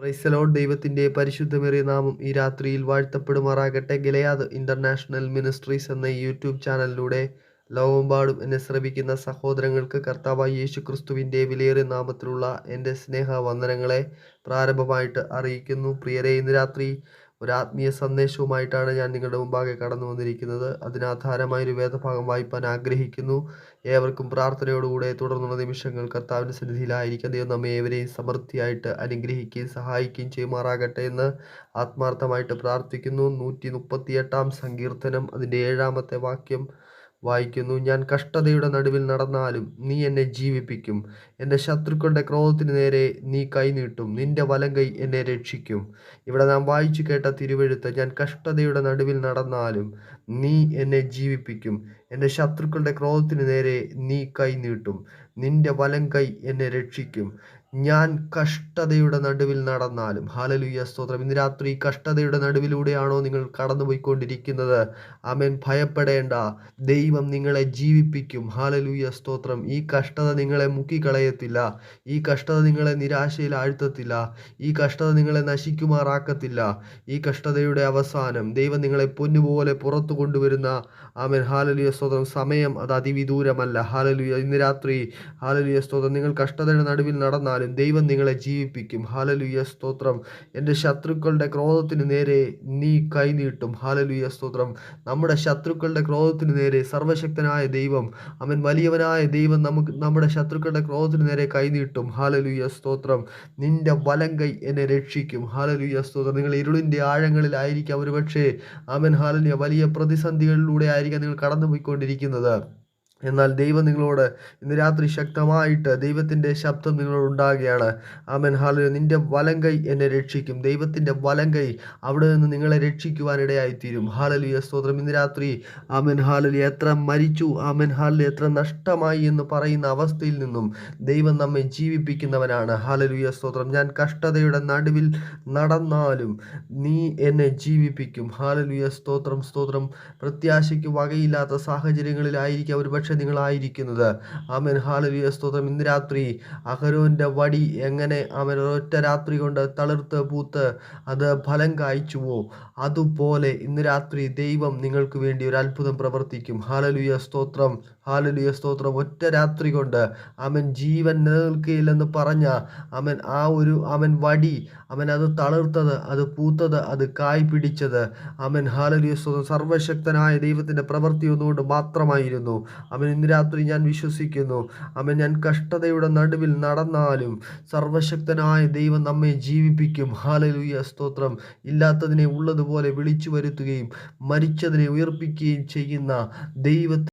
പ്രൈസലോൺ ദൈവത്തിന്റെ പരിശുദ്ധമേറിയ നാമം ഈ രാത്രിയിൽ വാഴ്ത്തപ്പെടുമാറാകട്ടെ. ഗലയാദ് ഇന്റർനാഷണൽ മിനിസ്ട്രീസ് എന്ന യൂട്യൂബ് ചാനലിലൂടെ ലോകമെമ്പാടും എന്നെ ശ്രമിക്കുന്ന സഹോദരങ്ങൾക്ക് കർത്താവായ യേശു ക്രിസ്തുവിന്റെ വിലയേറിയ നാമത്തിലുള്ള എന്റെ സ്നേഹ വന്ദനങ്ങളെ പ്രാരംഭമായിട്ട് അറിയിക്കുന്നു. പ്രിയരെ ഇന്ന് രാത്രി ഒരു ആത്മീയ സന്ദേശവുമായിട്ടാണ് ഞാൻ നിങ്ങളുടെ മുമ്പാകെ കടന്നു വന്നിരിക്കുന്നത്. അതിനാധാരമായൊരു വേദഭാഗം വായിപ്പാൻ ആഗ്രഹിക്കുന്നു. ഏവർക്കും പ്രാർത്ഥനയോടുകൂടെ തുടർന്നുള്ള നിമിഷങ്ങൾ കർത്താവിന്റെ സന്നിധിയിലായിരിക്കും. ദൈവം നമ്മെ ഏവരെയും സമൃദ്ധിയായിട്ട് അനുഗ്രഹിക്കുകയും സഹായിക്കുകയും ചെയ്യുമാറാകട്ടെ എന്ന് ആത്മാർത്ഥമായിട്ട് പ്രാർത്ഥിക്കുന്നു. നൂറ്റി മുപ്പത്തിയെട്ടാം സങ്കീർത്തനം അതിന്റെ ഏഴാമത്തെ വാക്യം. വായിക്കുന്നു. ഞാൻ കഷ്ടതയുടെ നടുവിൽ നടന്നാലും നീ എന്നെ ജീവിപ്പിക്കും. എന്റെ ശത്രുക്കളുടെ ക്രോധത്തിന് നേരെ നീ കൈനീട്ടും നിന്റെ വലം കൈ എന്നെ രക്ഷിക്കും. ഇവിടെ നാം വായിച്ചു കേട്ട തിരുവെഴുത്ത് ഞാൻ കഷ്ടതയുടെ നടുവിൽ നടന്നാലും നീ എന്നെ ജീവിപ്പിക്കും. എന്റെ ശത്രുക്കളുടെ ക്രോധത്തിന് നേരെ നീ കൈനീട്ടും നിന്റെ വലം കൈ എന്നെ രക്ഷിക്കും. ഞാൻ കഷ്ടതയുടെ നടുവിൽ നടന്നാലും. ഹാലലുയ്യ സ്തോത്രം. ഇന്ന് രാത്രി കഷ്ടതയുടെ നടുവിലൂടെയാണോ നിങ്ങൾ കടന്നുപോയിക്കൊണ്ടിരിക്കുന്നത്? ആമേൻ. ഭയപ്പെടേണ്ട. ദൈവം നിങ്ങളെ ജീവിപ്പിക്കും. ഹാലലുയ്യ സ്തോത്രം. ഈ കഷ്ടത നിങ്ങളെ മുക്കിക്കളയത്തില്ല. ഈ കഷ്ടത നിങ്ങളെ നിരാശയിൽ ആഴ്ത്തത്തില്ല. ഈ കഷ്ടത നിങ്ങളെ നശിക്കുമാറാക്കത്തില്ല. ഈ കഷ്ടതയുടെ അവസാനം ദൈവം നിങ്ങളെ പൊന്നുപോലെ പുറത്തു കൊണ്ടുവരുന്ന ആമേൻ. ഹാലലുയ സ്തോത്രം. സമയം അത് അതിവിദൂരമല്ല. ഹാലലുയ ഇന്ന് രാത്രി. ഹാലലുയ സ്തോത്രം. നിങ്ങൾ കഷ്ടതയുടെ നടുവിൽ നടന്നാൽ എന്നാലും ദൈവം നിങ്ങളെ ജീവിപ്പിക്കും. ഹാലലുയ സ്തോത്രം. എന്റെ ശത്രുക്കളുടെ ക്രോധത്തിന് നേരെ നീ കൈനീട്ടും. ഹാലലുയ സ്തോത്രം. നമ്മുടെ ശത്രുക്കളുടെ ക്രോധത്തിന് നേരെ സർവശക്തനായ ദൈവം അവൻ വലിയവനായ ദൈവം നമുക്ക് നമ്മുടെ ശത്രുക്കളുടെ ക്രോധത്തിന് നേരെ കൈനീട്ടും. ഹാലലുയ സ്തോത്രം. നിന്റെ വലം കൈ എന്നെ രക്ഷിക്കും. ഹാലലുയ സ്തോത്രം. നിങ്ങൾ ഇരുളിന്റെ ആഴങ്ങളിലായിരിക്കാം ഒരുപക്ഷേ. അവൻ ഹാലലുയ വലിയ പ്രതിസന്ധികളിലൂടെ ആയിരിക്കാം നിങ്ങൾ കടന്നുപോയിക്കൊണ്ടിരിക്കുന്നത്. എന്നാൽ ദൈവം നിങ്ങളോട് ഇന്ന് രാത്രി ശക്തമായിട്ട് ദൈവത്തിന്റെ ശബ്ദം നിങ്ങളോട് ഉണ്ടാകുകയാണ്. ആമൻ. ഹാലു നിന്റെ വലം കൈ എന്നെ രക്ഷിക്കും. ദൈവത്തിന്റെ വലം കൈ അവിടെ നിന്ന് നിങ്ങളെ രക്ഷിക്കുവാനിടയായിത്തീരും. ഹാലലിയ സ്തോത്രം. ഇന്ന് രാത്രി ആമൻ ഹാലലി എത്ര മരിച്ചു ആമൻ ഹാലലി എത്ര നഷ്ടമായി എന്ന് പറയുന്ന അവസ്ഥയിൽ നിന്നും ദൈവം നമ്മെ ജീവിപ്പിക്കുന്നവനാണ്. ഹാലലുയ സ്തോത്രം. ഞാൻ കഷ്ടതയുടെ നടുവിൽ നടന്നാലും നീ എന്നെ ജീവിപ്പിക്കും. ഹാലലുയ സ്തോത്രം സ്തോത്രം. പ്രത്യാശയ്ക്ക് വകയില്ലാത്ത സാഹചര്യങ്ങളിലായിരിക്കും ഒരുപക്ഷെ ഒരുപക്ഷെ നിങ്ങളായിരിക്കുന്നത് ആമൻ. ഹാലലിയ സ്തോത്രം. ഇന്ന് രാത്രി അഹരോന്റെ വടി എങ്ങനെ അവൻ ഒറ്റ രാത്രി കൊണ്ട് തളിർത്ത് പൂത്ത് അത് ഫലം കായ്ച്ചുവോ? അതുപോലെ ഇന്ന് രാത്രി ദൈവം നിങ്ങൾക്ക് വേണ്ടി ഒരു അത്ഭുതം പ്രവർത്തിക്കും. ഹാലലുയ സ്തോത്രം. ഹാലലുയ സ്തോത്രം. ഒറ്റ രാത്രി കൊണ്ട് അവൻ ജീവൻ നിലനിൽക്കുകയില്ലെന്ന് പറഞ്ഞ അവൻ ആ ഒരു അവൻ വടി അവൻ അത് തളിർത്തത് അത് പൂത്തത് അത് കായ് പിടിച്ചത് അവൻ ഹാലലുയ സ്തോത്രം. സർവശക്തനായ ദൈവത്തിന്റെ പ്രവൃത്തി ഒന്നുകൊണ്ട് മാത്രമായിരുന്നു. അവൻ ഇന്ന് രാത്രി ഞാൻ വിശ്വസിക്കുന്നു. അവൻ ഞാൻ കഷ്ടതയുടെ നടുവിൽ നടന്നാലും സർവശക്തനായ ദൈവം നമ്മെ ജീവിപ്പിക്കും. ഹാലലുയ സ്തോത്രം. ഇല്ലാത്തതിനെ ഉള്ളതുപോലെ വിളിച്ചു വരുത്തുകയും മരിച്ചതിനെ ഉയർപ്പിക്കുകയും ചെയ്യുന്ന ദൈവ